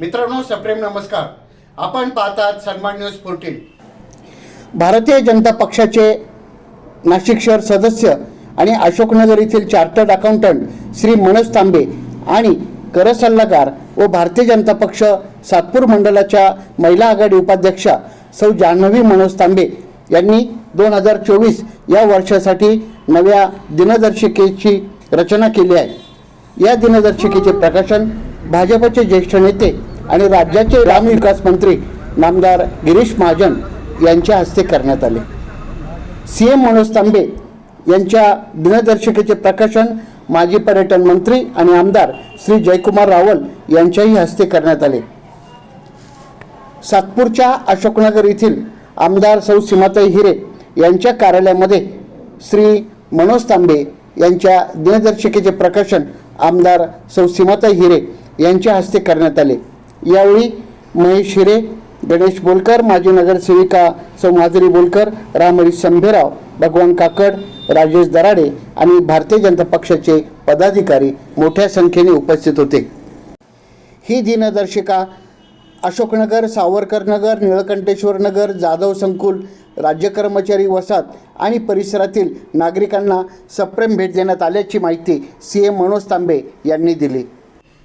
मित्रांनो सप्रेम नमस्कार. आपण पाहतात सन्मान न्यूज फोर्टीन भारतीय जनता पक्षाचे नाशिक शहर सदस्य आणि अशोकनगर येथील चार्टर्ड अकाउंटंट श्री मनोज तांबे आणि कर सल्लागार व भारतीय जनता पक्ष सातपूर मंडळाच्या महिला आघाडी उपाध्यक्षा सौ जान्हवी मनोज तांबे यांनी दोन हजार चोवीस या वर्षासाठी नव्या दिनदर्शिकेची रचना केली आहे. या दिनदर्शिकेचे प्रकाशन भाजपचे ज्येष्ठ नेते आणि राज्याचे ग्रामविकास मंत्री नामदार गिरीश महाजन यांच्या हस्ते करण्यात आले. सी एम मनोज तांबे यांच्या दिनदर्शिकेचे प्रकाशन माजी पर्यटन मंत्री आणि आमदार श्री जयकुमार रावल यांच्याही हस्ते करण्यात आले. सातपूरच्या अशोकनगर येथील आमदार सौ सीमाताई हिरे यांच्या कार्यालयामध्ये श्री मनोज तांबे यांच्या दिनदर्शिकेचे प्रकाशन आमदार सौ सीमाताई हिरे यांच्या हस्ते करण्यात आले. यावेळी महेश हिरे गणेश बोलकर माजी नगरसेविका सौ बोलकर रामहरी संभेराव भगवान काकड राजेश दराडे आणि भारतीय जनता पक्षाचे पदाधिकारी मोठ्या संख्येने उपस्थित होते. ही दिनदर्शिका अशोकनगर सावरकर नगर निळकंठेश्वर नगर जाधव संकुल राज्य कर्मचारी वसाहत आणि परिसरातील नागरिकांना सप्रेम भेट देण्यात आल्याची माहिती सी एम मनोज तांबे यांनी दिली.